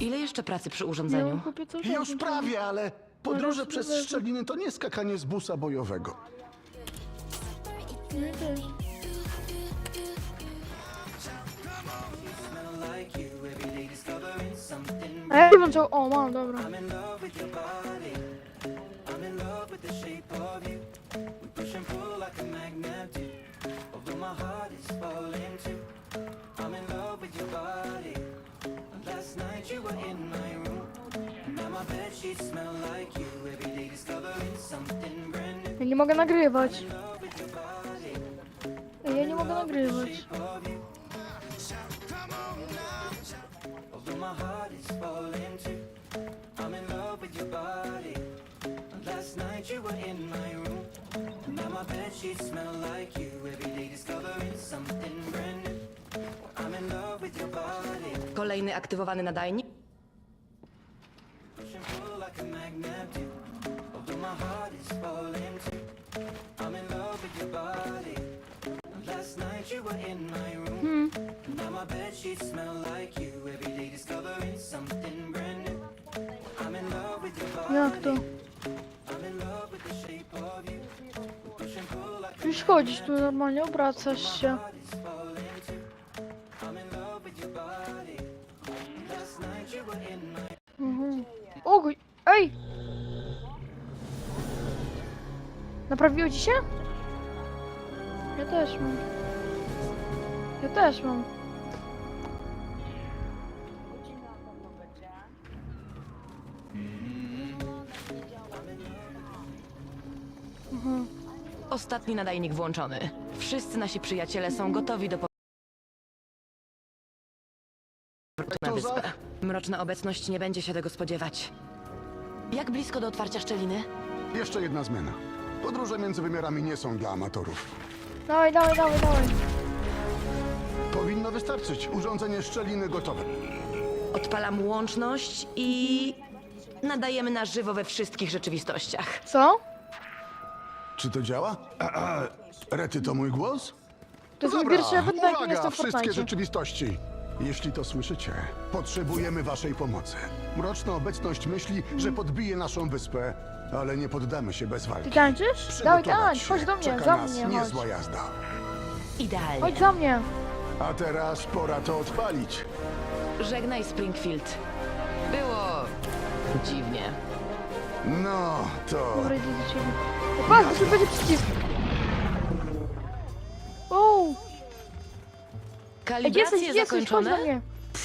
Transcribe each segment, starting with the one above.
Ile jeszcze pracy przy urządzeniu? kupię. Już prawie, ale podróże Zaraz przez szczeliny to nie skakanie z busa bojowego. Nie, też. A ja nie włączał. O, mam, dobra. Ja nie mogę nagrywać. Ej, Ja nie mogę nagrywać. Kolejny aktywowany nadajnik? sheets smell like you. Every day discovering something brand new. I'm in love with your body. Як то? I'm in love with the shape of you. Push and pull like Ты ж хочешь тут нормально убраться все. Угу. Ой, ай! Направьете сейчас? Я тоже, мам. Я тоже, мам. Ostatni nadajnik włączony. Wszyscy nasi przyjaciele są gotowi do powrotu na wyspę. Mroczna obecność nie będzie się tego spodziewać. Jak blisko do otwarcia szczeliny? Jeszcze jedna zmiana. Podróże między wymiarami nie są dla amatorów. Dawaj, dawaj, dawaj, dawaj. Powinno wystarczyć. Urządzenie szczeliny gotowe. Odpalam łączność i nadajemy na żywo we wszystkich rzeczywistościach. Co? Czy to działa? A, a, Rety, to mój głos? To jest mój Dobra, pierwszy event, na jakim uwaga, jestem w wszystkie Fortnite. rzeczywistości. Jeśli to słyszycie, potrzebujemy waszej pomocy. Mroczna obecność myśli, że podbije naszą wyspę, ale nie poddamy się bez Ty walki. tańczysz? Dawaj, Przygotować tańcz, się. chodź do mnie, Czeka za nas mnie, chodź. niezła jazda. Idealnie. Chodź za mnie. A teraz pora to odpalić. Żegnaj Springfield. Było dziwnie. No, to... Dobra, idę do ciebie. O, patrz, tu będzie przycisk. O, Ej, jesteś, Kalibracje jesteś? Chodź do zakończone, mnie.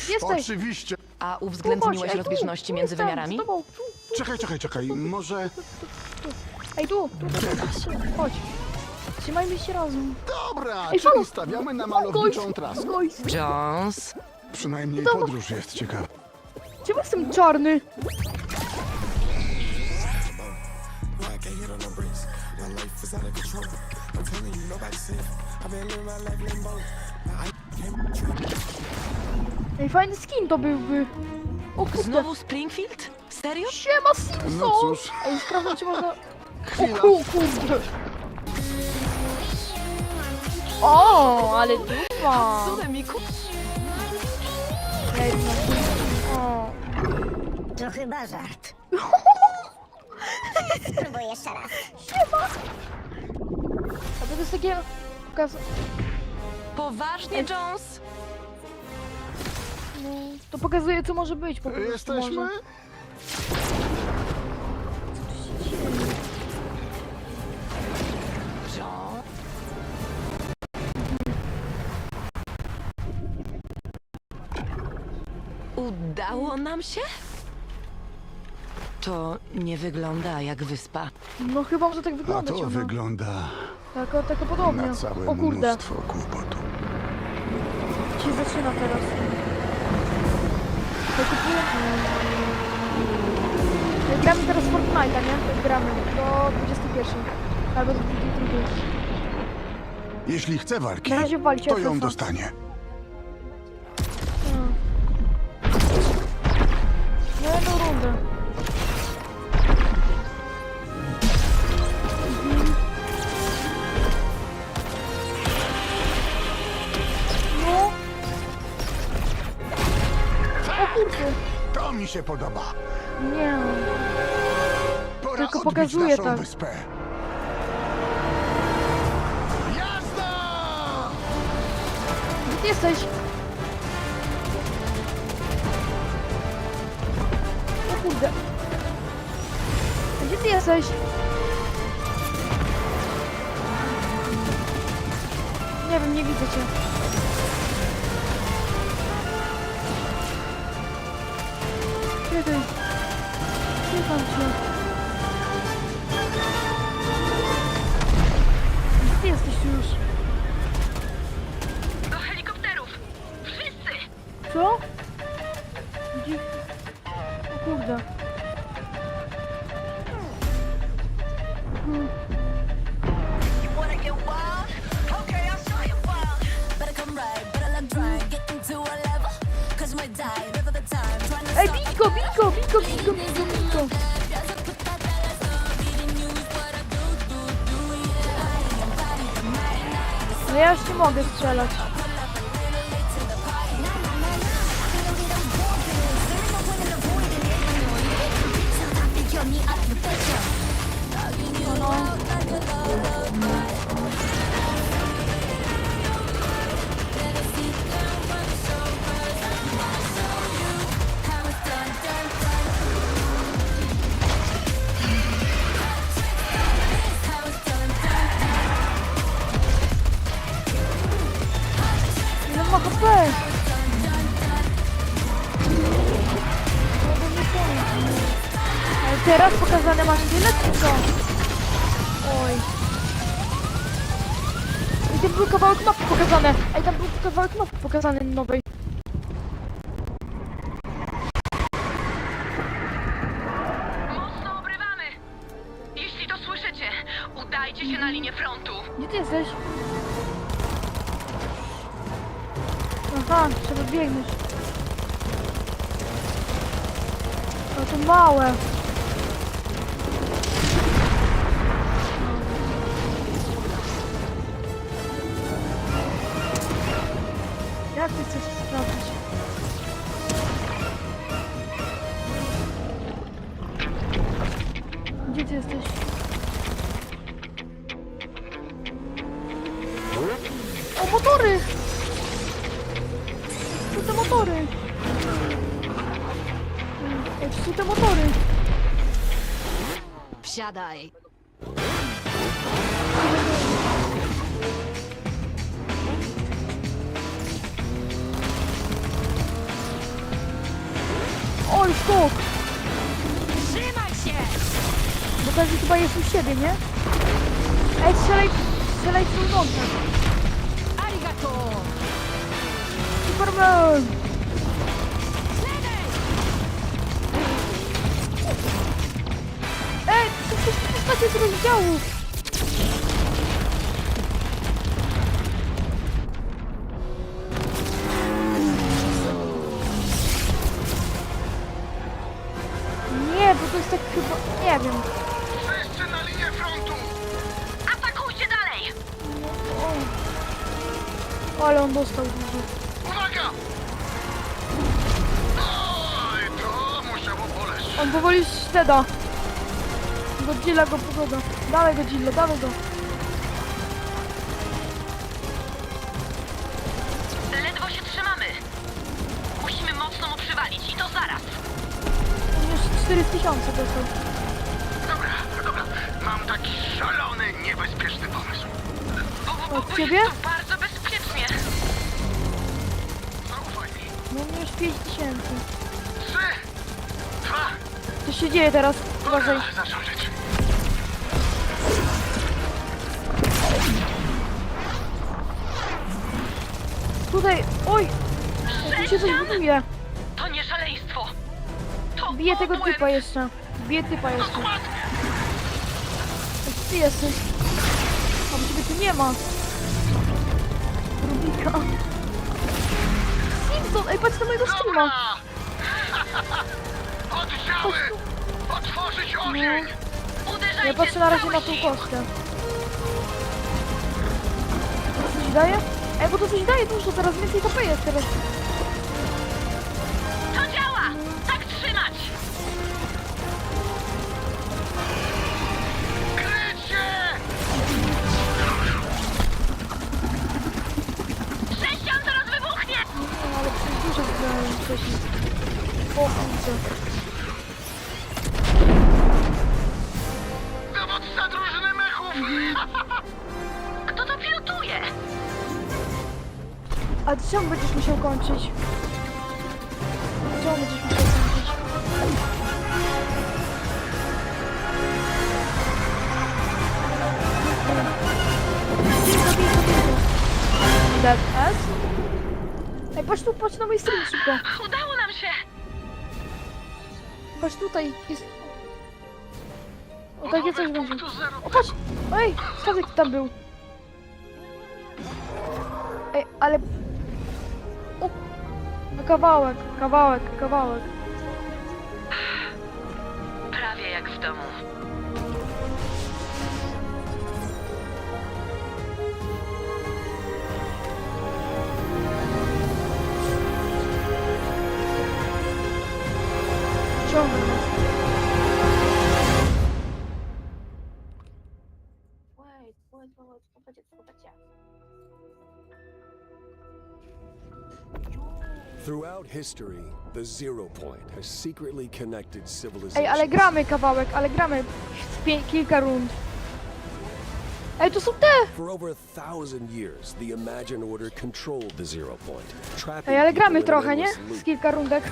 Jesteś? Oczywiście. a Tu, uwzględniłeś ej, rozbieżności tu, między tu, wymiarami? Z tobą, tu, tu. Czekaj, czekaj, czekaj. Może... Ej, tu, tu, tu, tu. Chodź. Trzymajmy się razem. Dobra, Ej, czyli halo. stawiamy na malowniczą trasę. gość. Jones, Przynajmniej podróż jest ciekawa. Czemu jestem czarny? Ej, fajny skin to byłby. O kurde. znowu Springfield? Serio? Siema, Simpson! No cóż. Ej, sprawdzam, czy można... O ku- kurde. O, ale dupa. Cudem mi ku... Ej, no, o. To chyba żart. Spróbuję jeszcze raz. A to jest takie... Pokaz... Poważnie, Jones? No, to pokazuje, co może być po prostu. Jesteśmy? Może. Jones? Udało nam się? To nie wygląda jak wyspa. No chyba może tak A to ona. wygląda Tak, o, tak podobnie. na całe O kurde, mnóstwo się zaczyna teraz. To kupuję... Jak gramy teraz w Fortnite'a, nie? Tak gramy do 21. Albo do 22. Jeśli chce walki, Na razie walcie, to ją dostanie. Mi się podoba. Nie. Pora Tylko odbić pokazuje naszą tak. wyspę. Jazda! Gdzie ty jesteś? O kurde. Gdzie ty jesteś? Nie wiem, nie widzę cię. Ej, stop bić go, bić go, bić go, bić go, bić go, bić go. No ja już nie mogę strzelać. Ma HP? Ale teraz pokazane masz tyle, czy co? Oj. I tam był kawałek mapy pokazane. Ej, tam był kawałek mapy pokazany nowej. Mocno obrywamy! Jeśli to słyszycie, udajcie się na linię frontu. Gdzie ty jesteś? Aha, trzeba biegnąć. No to małe. Jak ty chcesz sprawdzić? Gdzie ty jesteś? Motory! Motory? Ej, co są te motory? Wsiadaj. Oj, skok! Trzymaj się! Bo każdy chyba jest u siebie, nie? Ej, strzelaj, strzelaj w Superman! Ej, to wszystkie postacie z rozdziału! Nie, bo to jest tak chyba... nie wiem. Wszyscy na linię frontu! Atakujcie dalej! O, ale on dostał dużo. On powoli śleda. Godzilla go pogoda. Dawaj Godzilla, dawaj go. Ledwo się trzymamy. Musimy mocno mu przywalić i to zaraz. On już 4 tysiące dostał. Dobra, dobra. Mam taki szalony, niebezpieczny pomysł. Bo, bo, Od bo ciebie? jest bardzo bezpiecznie. Zaufaj mi. No on już 5 się dzieje teraz? Uważaj. Tutaj, oj! Tu się coś buduje. To nie szaleństwo. To Bije tego obłęd. typa jeszcze. Bije typa jeszcze. Gdzie ty jesteś? A bo ciebie tu nie ma. Rubika. Simpson! Ej, patrz na mojego streama. Oddziały! Otworzyć no. ogień! Ja patrzę na razie na tą kostkę. To coś daje? Ej, bo to coś daje dużo, teraz więcej HP jest teraz. To działa! Tak trzymać! Krycie! Sześcian zaraz wybuchnie! No, ale przecież dużo wygrałem wcześniej. O. A ty czemu będziesz musiał kończyć? Czemu będziesz musiał kończyć? Dead S? Ej, patrz tu, patrz na mojej stronie szybko. Udało nam się! Patrz tutaj, jest... O, takie coś będzie. O, patrz! Ej, statek tam był. Ej, ale... Kawałek, kawałek, kawałek. Prawie jak w domu. Throughout history, the Zero Point has secretly connected Ej, civilizations. ale gramy kawałek, ale gramy pię- kilka rund. Ej, to są te! For over a thousand years, the Imagine Order controlled the Zero Point, trapping Ej, ale people gramy in trochę, nie? endless loop. Z kilka rundek.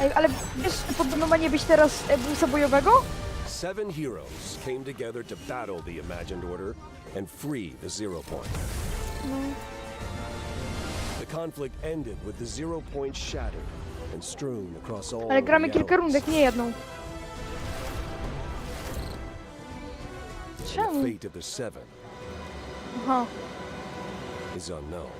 Ej, ale wiesz, podobno ma nie być teraz e, busa bojowego? Seven heroes came together to battle the Imagined Order and free the Zero Point. The conflict ended with the Zero Point shattered and strewn across all Ale gramy kilka realities. rundek, nie jedną. The Czemu? fate of the Seven Aha. is unknown.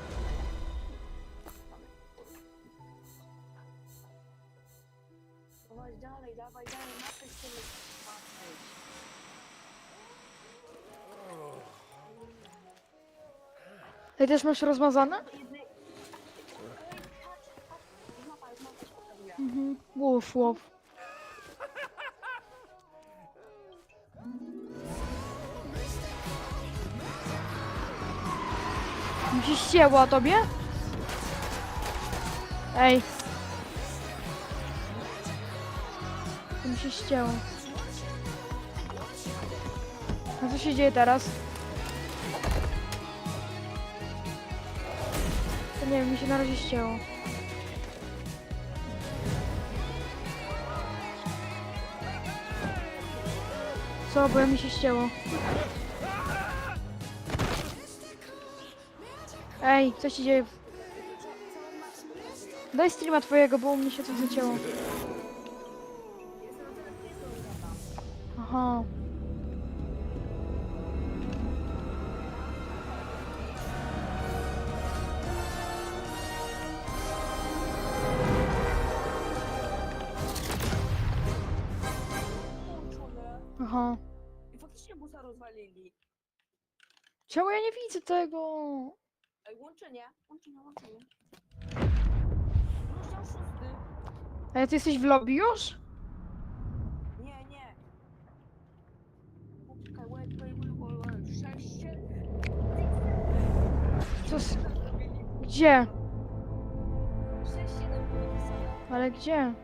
Ej, też masz rozmazane? Mhm. Łów, łów. Mi się ścięło, a tobie? Ej. To mi się ścięło. A co się dzieje teraz? To nie wiem, mi się na razie ścięło. Co, bo ja mi się ścięło. Ej, co się dzieje? Daj streama twojego, bo u mnie się coś zacięło. Aha. Aha. Busa rozwalili. Czemu ja nie widzę tego? Ej, łączenie, łączenie, łączenie. Rozdział szósty. A ty jesteś w lobby już? Nie, nie. Poczekaj, wait, wait, wait, wait, wait. Sześć, siedem. Co s- Gdzie? Sześć, siedem było napisane. Ale gdzie?